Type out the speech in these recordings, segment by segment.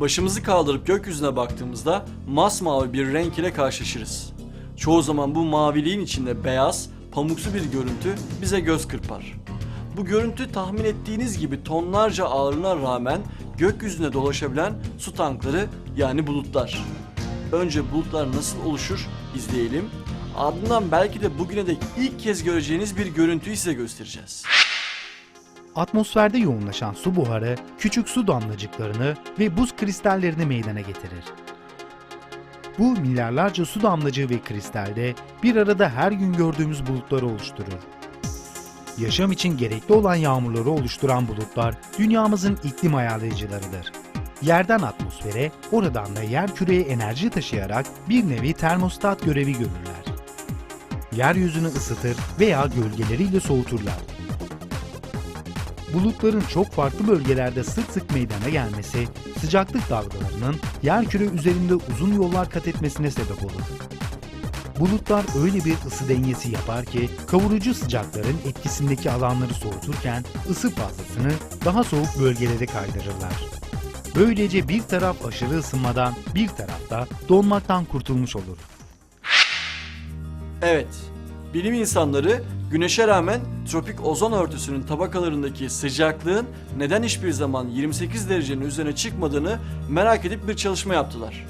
Başımızı kaldırıp gökyüzüne baktığımızda masmavi bir renk ile karşılaşırız. Çoğu zaman bu maviliğin içinde beyaz, pamuksu bir görüntü bize göz kırpar. Bu görüntü tahmin ettiğiniz gibi tonlarca ağırlığına rağmen gökyüzüne dolaşabilen su tankları yani bulutlar. Önce bulutlar nasıl oluşur izleyelim. Ardından belki de bugüne dek ilk kez göreceğiniz bir görüntüyü size göstereceğiz. Atmosferde yoğunlaşan su buharı küçük su damlacıklarını ve buz kristallerini meydana getirir. Bu milyarlarca su damlacığı ve kristalde bir arada her gün gördüğümüz bulutları oluşturur. Yaşam için gerekli olan yağmurları oluşturan bulutlar dünyamızın iklim ayarlayıcılarıdır. Yerden atmosfere, oradan da yer küreye enerji taşıyarak bir nevi termostat görevi görürler. Yeryüzünü ısıtır veya gölgeleriyle soğuturlar. Bulutların çok farklı bölgelerde sık sık meydana gelmesi, sıcaklık dalgalarının yerküre üzerinde uzun yollar kat etmesine sebep olur. Bulutlar öyle bir ısı dengesi yapar ki kavurucu sıcakların etkisindeki alanları soğuturken ısı fazlasını daha soğuk bölgelere kaydırırlar. Böylece bir taraf aşırı ısınmadan bir taraf da donmaktan kurtulmuş olur. Evet, bilim insanları güneşe rağmen tropik ozon örtüsünün tabakalarındaki sıcaklığın neden hiçbir zaman 28 derecenin üzerine çıkmadığını merak edip bir çalışma yaptılar.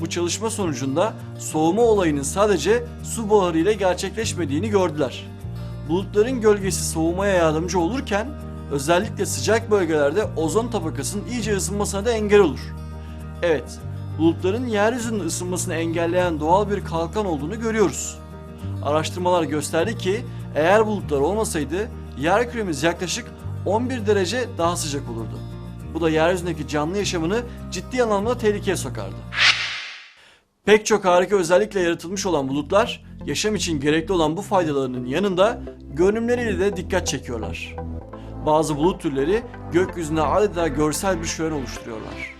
Bu çalışma sonucunda soğuma olayının sadece su buharı ile gerçekleşmediğini gördüler. Bulutların gölgesi soğumaya yardımcı olurken özellikle sıcak bölgelerde ozon tabakasının iyice ısınmasına da engel olur. Evet, bulutların yeryüzünün ısınmasını engelleyen doğal bir kalkan olduğunu görüyoruz. Araştırmalar gösterdi ki eğer bulutlar olmasaydı yer küremiz yaklaşık 11 derece daha sıcak olurdu. Bu da yeryüzündeki canlı yaşamını ciddi anlamda tehlikeye sokardı. Pek çok harika özellikle yaratılmış olan bulutlar yaşam için gerekli olan bu faydalarının yanında görünümleriyle de dikkat çekiyorlar. Bazı bulut türleri gökyüzünde adeta görsel bir şölen oluşturuyorlar.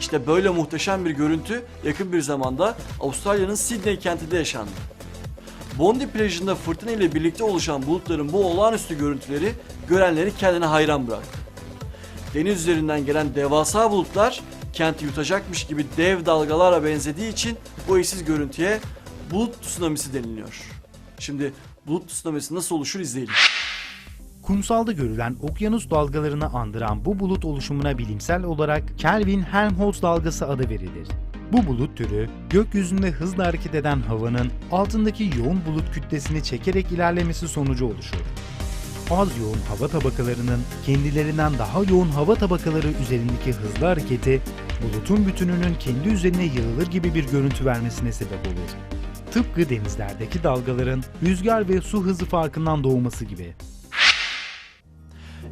İşte böyle muhteşem bir görüntü yakın bir zamanda Avustralya'nın Sydney kentinde yaşandı. Bondi plajında fırtına ile birlikte oluşan bulutların bu olağanüstü görüntüleri görenleri kendine hayran bıraktı. Deniz üzerinden gelen devasa bulutlar kenti yutacakmış gibi dev dalgalara benzediği için bu eşsiz görüntüye bulut tsunamisi deniliyor. Şimdi bulut tsunamisi nasıl oluşur izleyelim. Kumsalda görülen okyanus dalgalarını andıran bu bulut oluşumuna bilimsel olarak Kelvin-Helmholtz dalgası adı verilir. Bu bulut türü, gökyüzünde hızla hareket eden havanın altındaki yoğun bulut kütlesini çekerek ilerlemesi sonucu oluşur. Az yoğun hava tabakalarının kendilerinden daha yoğun hava tabakaları üzerindeki hızlı hareketi, bulutun bütününün kendi üzerine yığılır gibi bir görüntü vermesine sebep olur. Tıpkı denizlerdeki dalgaların rüzgar ve su hızı farkından doğması gibi.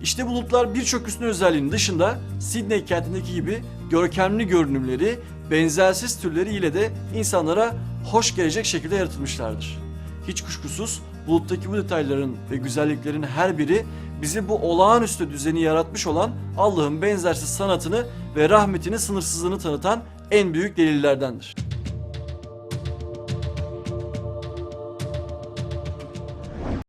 İşte bulutlar birçok üstün özelliğinin dışında Sydney kentindeki gibi görkemli görünümleri, benzersiz türleri ile de insanlara hoş gelecek şekilde yaratılmışlardır. Hiç kuşkusuz buluttaki bu detayların ve güzelliklerin her biri bizi bu olağanüstü düzeni yaratmış olan Allah'ın benzersiz sanatını ve rahmetini sınırsızlığını tanıtan en büyük delillerdendir.